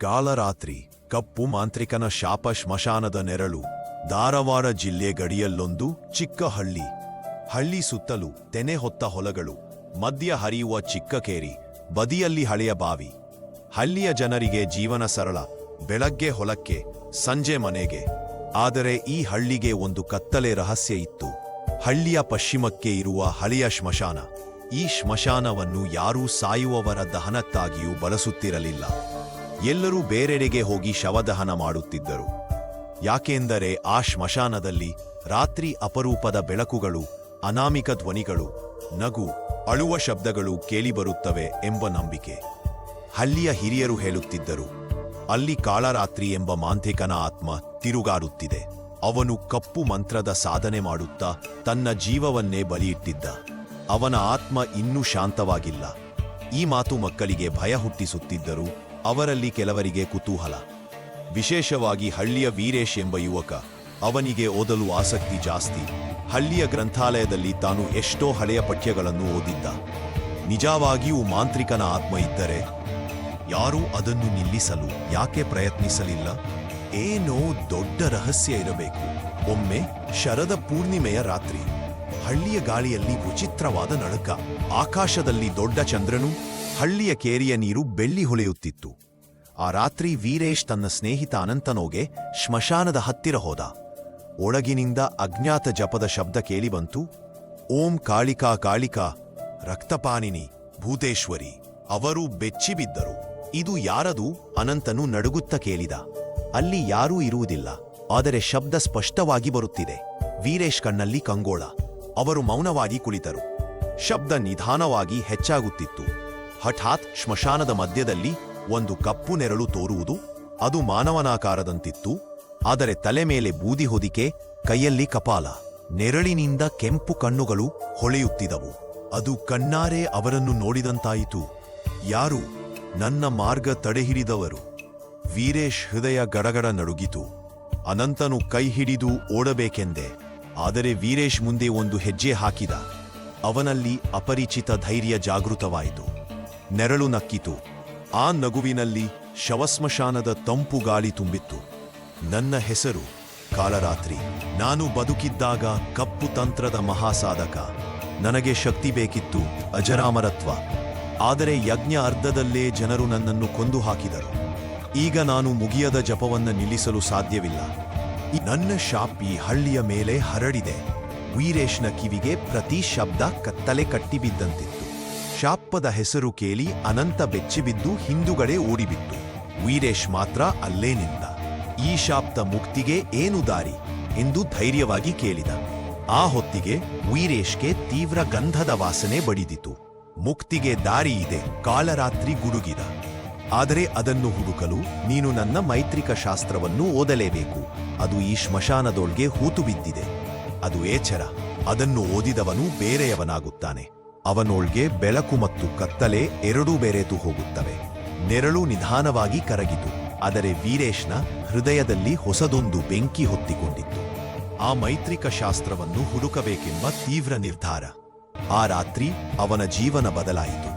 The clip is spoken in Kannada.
ಕಾಲರಾತ್ರಿ, ಕಪ್ಪು ಮಾಂತ್ರಿಕನ ಶಾಪ ಶ್ಮಶಾನದ ನೆರಳು, ಧಾರವಾಡ ಜಿಲ್ಲೆ ಗಡಿಯಲ್ಲೊಂದು ಚಿಕ್ಕ ಹಳ್ಳಿ. ಹಳ್ಳಿ ಸುತ್ತಲೂ ತೆನೆ ಹೊತ್ತ ಹೊಲಗಳು, ಮಧ್ಯ ಹರಿಯುವ ಚಿಕ್ಕ ಕೇರಿ, ಬದಿಯಲ್ಲಿ ಹಳೆಯ ಬಾವಿ. ಹಳ್ಳಿಯ ಜನರಿಗೆ ಜೀವನ ಸರಳ, ಬೆಳಗ್ಗೆ ಹೊಲಕ್ಕೆ, ಸಂಜೆ ಮನೆಗೆ. ಆದರೆ ಈ ಹಳ್ಳಿಗೆ ಒಂದು ಕತ್ತಲೆ ರಹಸ್ಯ ಇತ್ತು. ಹಳ್ಳಿಯ ಪಶ್ಚಿಮಕ್ಕೆ ಇರುವ ಹಳೆಯ ಶ್ಮಶಾನ. ಈ ಶ್ಮಶಾನವನ್ನು ಯಾರೂ ಸಾಯುವವರ ದಹನಕ್ಕಾಗಿಯೂ ಬಳಸುತ್ತಿರಲಿಲ್ಲ. ಎಲ್ಲರೂ ಬೇರೆಡೆಗೆ ಹೋಗಿ ಶವದಹನ ಮಾಡುತ್ತಿದ್ದರು. ಯಾಕೆಂದರೆ ಆ ಶ್ಮಶಾನದಲ್ಲಿ ರಾತ್ರಿ ಅಪರೂಪದ ಬೆಳಕುಗಳು, ಅನಾಮಿಕ ಧ್ವನಿಗಳು, ನಗು, ಅಳುವ ಶಬ್ದಗಳು ಕೇಳಿಬರುತ್ತವೆ ಎಂಬ ನಂಬಿಕೆ. ಹಳ್ಳಿಯ ಹಿರಿಯರು ಹೇಳುತ್ತಿದ್ದರು, ಅಲ್ಲಿ ಕಾಳರಾತ್ರಿ ಎಂಬ ಮಾಂತ್ರಿಕನ ಆತ್ಮ ತಿರುಗಾಡುತ್ತಿದೆ. ಅವನು ಕಪ್ಪು ಮಂತ್ರದ ಸಾಧನೆ ಮಾಡುತ್ತಾ ತನ್ನ ಜೀವವನ್ನೇ ಬಲಿಯಿಟ್ಟಿದ್ದ. ಅವನ ಆತ್ಮ ಇನ್ನೂ ಶಾಂತವಾಗಿಲ್ಲ. ಈ ಮಾತು ಮಕ್ಕಳಿಗೆ ಭಯ ಹುಟ್ಟಿಸುತ್ತಿದ್ದರು ಅವರಲ್ಲಿ ಕೆಲವರಿಗೆ ಕುತೂಹಲ. ವಿಶೇಷವಾಗಿ ಹಳ್ಳಿಯ ವೀರೇಶ್ ಎಂಬ ಯುವಕ. ಅವನಿಗೆ ಓದಲು ಆಸಕ್ತಿ ಜಾಸ್ತಿ. ಹಳ್ಳಿಯ ಗ್ರಂಥಾಲಯದಲ್ಲಿ ತಾನು ಎಷ್ಟೋ ಹಳೆಯ ಪಠ್ಯಗಳನ್ನು ಓದಿದ್ದ. ನಿಜವಾಗಿಯೂ ಮಾಂತ್ರಿಕನ ಆತ್ಮ ಇದ್ದರೆ ಯಾರೂ ಅದನ್ನು ನಿಲ್ಲಿಸಲು, ಯಾಕೆ ಪ್ರಯತ್ನಿಸಲಿಲ್ಲ? ಏನೋ ದೊಡ್ಡ ರಹಸ್ಯ ಇರಬೇಕು. ಒಮ್ಮೆ ಶರದ ಪೂರ್ಣಿಮೆಯ ರಾತ್ರಿ. ಹಳ್ಳಿಯ ಗಾಳಿಯಲ್ಲಿ ವಿಚಿತ್ರವಾದ ನಡುಕ ಆಕಾಶದಲ್ಲಿ ದೊಡ್ಡ ಚಂದ್ರನು, ಹಳ್ಳಿಯ ಕೇರಿಯ ನೀರು ಬೆಳ್ಳಿ ಹೊಳೆಯುತ್ತಿತ್ತು. ಆ ರಾತ್ರಿ ವೀರೇಶ್ ತನ್ನ ಸ್ನೇಹಿತ ಅನಂತನೋಗೆ ಶ್ಮಶಾನದ ಹತ್ತಿರ ಹೋದ. ಒಳಗಿನಿಂದ ಅಜ್ಞಾತ ಜಪದ ಶಬ್ದ ಕೇಳಿಬಂತು ಓಂ ಕಾಳಿಕಾ ಕಾಳಿಕಾ ರಕ್ತಪಾನಿನಿ ಭೂತೇಶ್ವರಿ, ಅವರು ಬೆಚ್ಚಿಬಿದ್ದರು ಇದು ಯಾರದು? ಅನಂತನು ನಡುಗುತ್ತ ಕೇಳಿದ. ಅಲ್ಲಿ ಯಾರೂ ಇರುವುದಿಲ್ಲ. ಆದರೆ ಶಬ್ದ ಸ್ಪಷ್ಟವಾಗಿ ಬರುತ್ತಿದೆ. ವೀರೇಶ್ ಕಣ್ಣಲ್ಲಿ ಕಂಗೋಳ. ಅವರು ಮೌನವಾಗಿ ಕುಳಿತರು. ಶಬ್ದ ನಿಧಾನವಾಗಿ ಹೆಚ್ಚಾಗುತ್ತಿತ್ತು. ಹಠಾತ್ ಶ್ಮಶಾನದ ಮಧ್ಯದಲ್ಲಿ ಒಂದು ಕಪ್ಪು ನೆರಳು ತೋರುವುದು ಅದು ಮಾನವನಾಕಾರದಂತಿತ್ತು, ಆದರೆ ತಲೆ ಮೇಲೆ ಬೂದಿ ಹೊದಿಕೆ, ಕೈಯಲ್ಲಿ ಕಪಾಲ. ನೆರಳಿನಿಂದ ಕೆಂಪು ಕಣ್ಣುಗಳು ಹೊಳೆಯುತ್ತಿದವು ಅದು ಕಣ್ಣಾರೆ ಅವರನ್ನು ನೋಡಿದಂತಾಯಿತು. ಯಾರು? ನನ್ನ ಮಾರ್ಗ ತಡೆಹಿಡಿದವರು. ವೀರೇಶ್ ಹೃದಯ ಗಡಗಡ ನಡುಗಿತು. ಅನಂತನು ಕೈ ಹಿಡಿದು ಓಡಬೇಕೆಂದೆ. ಆದರೆ ವೀರೇಶ್ ಮುಂದೆ ಒಂದು ಹೆಜ್ಜೆ ಹಾಕಿದ. ಅವನಲ್ಲಿ ಅಪರಿಚಿತ ಧೈರ್ಯ ಜಾಗೃತವಾಯಿತು. ನೆರಳು ನಕ್ಕಿತು. ಆ ನಗುವಿನಲ್ಲಿ ಶವಸ್ಮಶಾನದ ತಂಪು ಗಾಳಿ ತುಂಬಿತ್ತು. ನನ್ನ ಹೆಸರು ಕಾಲರಾತ್ರಿ. ನಾನು ಬದುಕಿದ್ದಾಗ ಕಪ್ಪು ತಂತ್ರದ ಮಹಾಸಾಧಕ. ನನಗೆ ಶಕ್ತಿ ಬೇಕಿತ್ತು ಅಜರಾಮರತ್ವ. ಆದರೆ ಯಜ್ಞ ಅರ್ಧದಲ್ಲೇ ಜನರು ನನ್ನನ್ನು ಕೊಂದು ಹಾಕಿದರು. ಈಗ ನಾನು ಮುಗಿಯದ ಜಪವನ್ನು ನಿಲ್ಲಿಸಲು ಸಾಧ್ಯವಿಲ್ಲ. ನನ್ನ ಶಾಪ್ ಈ ಹಳ್ಳಿಯ ಮೇಲೆ ಹರಡಿದೆ. ವೀರೇಶ್ನ ಕಿವಿಗೆ ಪ್ರತಿ ಶಬ್ದ ಕತ್ತಲೆ ಕಟ್ಟಿಬಿದ್ದಂತಿತ್ತು ಶಾಪದ ಹೆಸರು ಕೇಳಿ ಅನಂತ ಬೆಚ್ಚಿಬಿದ್ದು ಹಿಂದುಗಡೆ ಓಡಿಬಿತ್ತು. ವೀರೇಶ್ ಮಾತ್ರ ಅಲ್ಲೇ ನಿಂತ ಈ ಶಾಪ್ತ ಮುಕ್ತಿಗೆ ಏನು ದಾರಿ? ಎಂದು ಧೈರ್ಯವಾಗಿ ಕೇಳಿದ. ಆ ಹೊತ್ತಿಗೆ ವೀರೇಶ್ಗೆ ತೀವ್ರ ಗಂಧದ ವಾಸನೆ ಬಡಿದಿತು. ಮುಕ್ತಿಗೆ ದಾರಿ ಇದೆ ಕಾಳರಾತ್ರಿ ಗುಡುಗಿದ. ಆದರೆ ಅದನ್ನು ಹುಡುಕಲು ನೀನು ನನ್ನ ಮೈತ್ರಿಕ ಶಾಸ್ತ್ರವನ್ನು ಓದಲೇಬೇಕು. ಅದು ಈ ಶ್ಮಶಾನದೊಳ್ಗೆ ಹೂತು ಬಿದ್ದಿದೆ. ಅದು ಏಚರ. ಅದನ್ನು ಓದಿದವನು ಬೇರೆಯವನಾಗುತ್ತಾನೆ. ಅವನೊಳ್ಗೆ ಬೆಳಕು ಮತ್ತು ಕತ್ತಲೆ ಎರಡೂ ಬೆರೆತು ಹೋಗುತ್ತವೆ. ನೆರಳು ನಿಧಾನವಾಗಿ ಕರಗಿತು. ಆದರೆ ವೀರೇಶ್ನ ಹೃದಯದಲ್ಲಿ ಹೊಸದೊಂದು ಬೆಂಕಿ ಹೊತ್ತಿಕೊಂಡಿತ್ತು. ಆ ಮೈತ್ರಿಕ ಶಾಸ್ತ್ರವನ್ನು ಹುಡುಕಬೇಕೆಂಬ ತೀವ್ರ ನಿರ್ಧಾರ. ಆ ರಾತ್ರಿ ಅವನ ಜೀವನ ಬದಲಾಯಿತು.